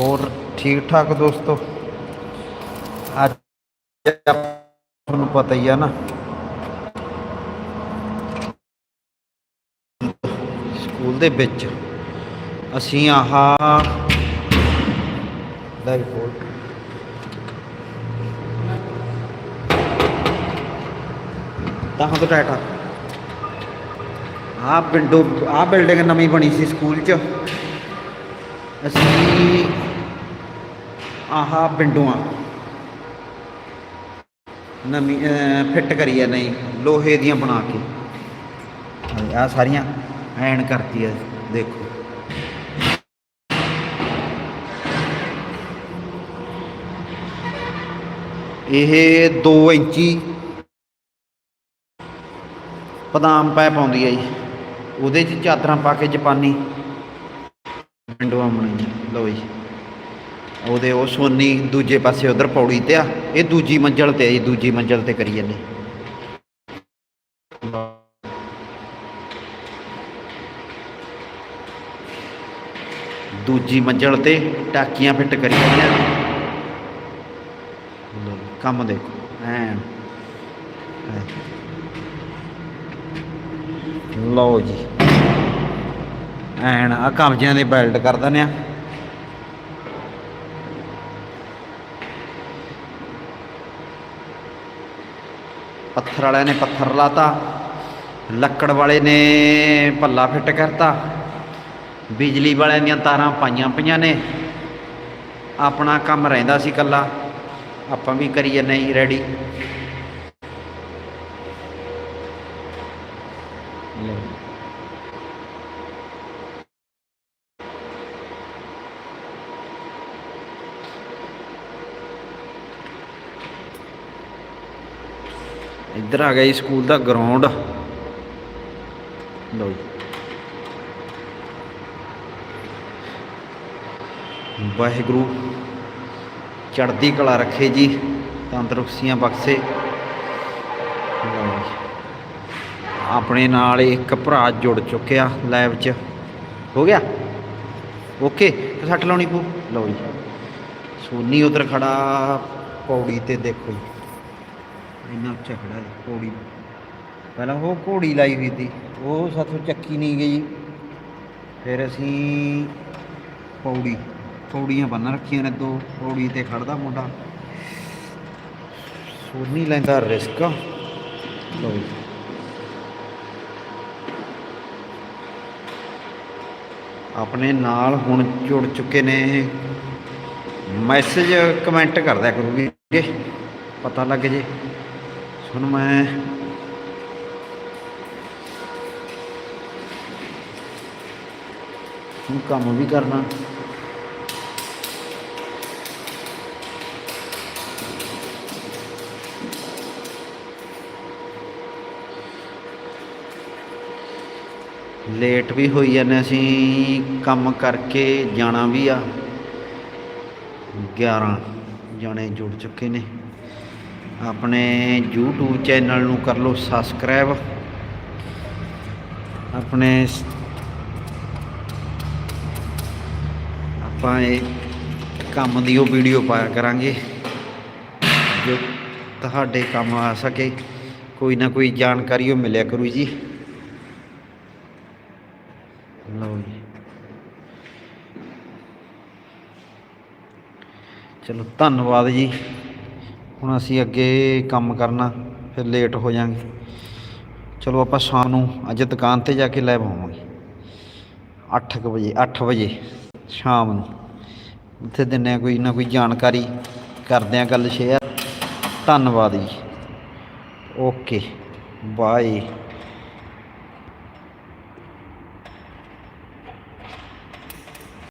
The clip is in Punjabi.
ਹੋਰ ਠੀਕ ਠਾਕ ਦੋਸਤੋ? ਅੱਜ ਤੁਹਾਨੂੰ ਪਤਾ ਹੀ ਆ ਨਾ। ਸਕੂਲ ਦੇ ਵਿੱਚ ਅਸੀਂ ਆਹ ਲੈ ਵੀ ਤਾਂ ਤੋਂ ਟਾਟਾ ਆਹ ਵਿੰਡੋ ਆਹ ਬਿਲਡਿੰਗ ਨਵੀਂ ਬਣੀ ਸੀ ਸਕੂਲ 'ਚ। ਅਸੀਂ ਆਹ ਪਿੰਡੂਆਂ ਨਵੀਂ ਫਿੱਟ ਕਰੀ ਆ ਨਹੀਂ, ਲੋਹੇ ਦੀਆਂ ਬਣਾ ਕੇ। ਆ ਸਾਰੀਆਂ ਐਨ ਕਰਤੀ ਆ, ਦੇਖੋ। ਇਹ 2 ਇੰਚੀ ਬਦਾਮ ਪੈ ਪਾਉਂਦੀ ਹੈ ਜੀ। ਉਹਦੇ 'ਚ ਚਾਦਰਾਂ ਪਾ ਕੇ ਜਪਾਨੀ। ਵਿੰਡੋਆਂ ਬਣਾਈਆਂ ਲਓ ਜੀ। ਉਹਦੇ ਉਹ ਸੋਨੀ ਦੂਜੇ ਪਾਸੇ ਉਧਰ ਪੌੜੀ ਤੇ ਆ। ਇਹ ਦੂਜੀ ਮੰਜ਼ਲ ਤੇ ਆ ਜੀ, ਦੂਜੀ ਮੰਜ਼ਲ ਤੇ ਕਰੀ ਜਾਂਦੇ। ਦੂਜੀ ਮੰਜ਼ਲ ਤੇ ਟਾਕੀਆਂ ਫਿੱਟ ਕਰੀ ਜਾਂਦੇ ਆ। ਕੰਮ ਦੇਖੋ ਐ ਲਓ ਜੀ। ਐਨ ਆ ਕਬਜਿਆਂ ਦੇ ਬੈਲਟ ਕਰ ਦਿੰਦੇ ਆ। ਪੱਥਰ ਵਾਲਿਆਂ ਨੇ ਪੱਥਰ ਲਾਤਾ, ਲੱਕੜ ਵਾਲੇ ਨੇ ਪੱਲਾ ਫਿੱਟ ਕਰਤਾ, ਬਿਜਲੀ ਵਾਲਿਆਂ ਦੀਆਂ ਤਾਰਾਂ ਪਾਈਆਂ ਪਈਆਂ ਨੇ। ਆਪਣਾ ਕੰਮ ਰਹਿੰਦਾ ਸੀ ਕੱਲਾ ਆਪਾਂ ਵੀ ਕਰੀ ਜਾਂਦੇ ਜੀ ਰੈਡੀ ਲਓ ਇੱਧਰ ਆ ਗਿਆ ਜੀ ਸਕੂਲ ਦਾ ਗਰਾਊਂਡ ਲਓ ਜੀ। ਵਾਹਿਗੁਰੂ, ਚੜ੍ਹਦੀ ਕਲਾ ਰੱਖੇ ਜੀ, ਤੰਦਰੁਸਤੀਆਂ ਬਖਸ਼ੇ। ਲਓ ਜੀ। ਆਪਣੇ ਨਾਲ ਇੱਕ ਭਰਾ ਜੁੜ ਚੁੱਕਿਆ ਲਾਈਵ 'ਚ। ਹੋ ਗਿਆ? ਓਕੇ ਤੇ ਸੱਟ ਲਾਉਣੀ ਪੂ ਲਓ ਜੀ। ਸੋਨੀ ਉਧਰ ਖੜਾ, ਪੌੜੀ ਤੇ ਦੇਖੋ ਜੀ। ਇੰਨਾ ਉੱਚਾ ਖੜਾ ਹੈ ਪੌੜੀ ਪਹਿਲਾਂ ਉਹ ਘੋੜੀ ਲਾਈ ਹੋਈ ਸੀ, ਉਹ ਸਾਥੋਂ ਚੱਕੀ ਨਹੀਂ ਗਈ। ਫਿਰ ਅਸੀਂ ਪੌੜੀ, ਪੌੜੀਆਂ ਬੰਨ ਰੱਖੀਆਂ ਨੇ ਦੋ, ਪੌੜੀ ਤੇ ਖੜਦਾ ਮੁੰਡਾ। ਸੋਨੀ ਲੈਂਦਾ ਰਿਸਕ। ਲਓ ਆਪਣੇ ਨਾਲ ਹੁਣ ਜੁੜ ਚੁੱਕੇ ਨੇ। ਮੈਸੇਜ ਕਮੈਂਟ ਕਰਦਿਆ ਕਰੋ ਵੀਰੇ, ਪਤਾ ਲੱਗ ਜੇ। ਹੁਣ ਮੈਂ ਹੁਣ ਕੰਮ ਵੀ ਕਰਨਾ। ਲੇਟ ਵੀ ਹੋਈ ਜਾਂਦੇ ਅਸੀਂ, ਕੰਮ ਕਰਕੇ ਜਾਣਾ ਵੀ ਆ। 11 ਜਾਣੇ ਜੁੜ ਚੁੱਕੇ ਨੇ। ਆਪਣੇ YouTube ਚੈਨਲ ਨੂੰ ਕਰ ਲਓ ਸਬਸਕ੍ਰਾਈਬ ਆਪਣੇ ਆਪਾਂ ਇਹ ਕੰਮ ਦੀ ਉਹ ਵੀਡੀਓ ਪਾਇਆ ਕਰਾਂਗੇ। ਜੋ ਤੁਹਾਡੇ ਕੰਮ ਆ ਸਕੇ, ਕੋਈ ਨਾ ਕੋਈ ਜਾਣਕਾਰੀ ਉਹ ਮਿਲਿਆ ਕਰੂ ਜੀ। ਲਓ ਜੀ। ਚਲੋ ਧੰਨਵਾਦ ਜੀ। ਹੁਣ ਅਸੀਂ ਅੱਗੇ ਕੰਮ ਕਰਨਾ, ਫਿਰ ਲੇਟ ਹੋ ਜਾਾਂਗੇ। ਚਲੋ ਆਪਾਂ ਸ਼ਾਮ ਨੂੰ ਅੱਜ ਦੁਕਾਨ ਤੇ ਜਾ ਕੇ ਲੈ ਆਵਾਂਗੇ 8 ਵਜੇ 8 ਵਜੇ ਸ਼ਾਮ ਨੂੰ। ਉੱਥੇ ਦਿੰਨੇ ਆ ਕੋਈ ਨਾ ਕੋਈ ਜਾਣਕਾਰੀ, ਕਰਦੇ ਆ ਗੱਲ ਸ਼ੇਅਰ ਧੰਨਵਾਦ ਜੀ। Okay bye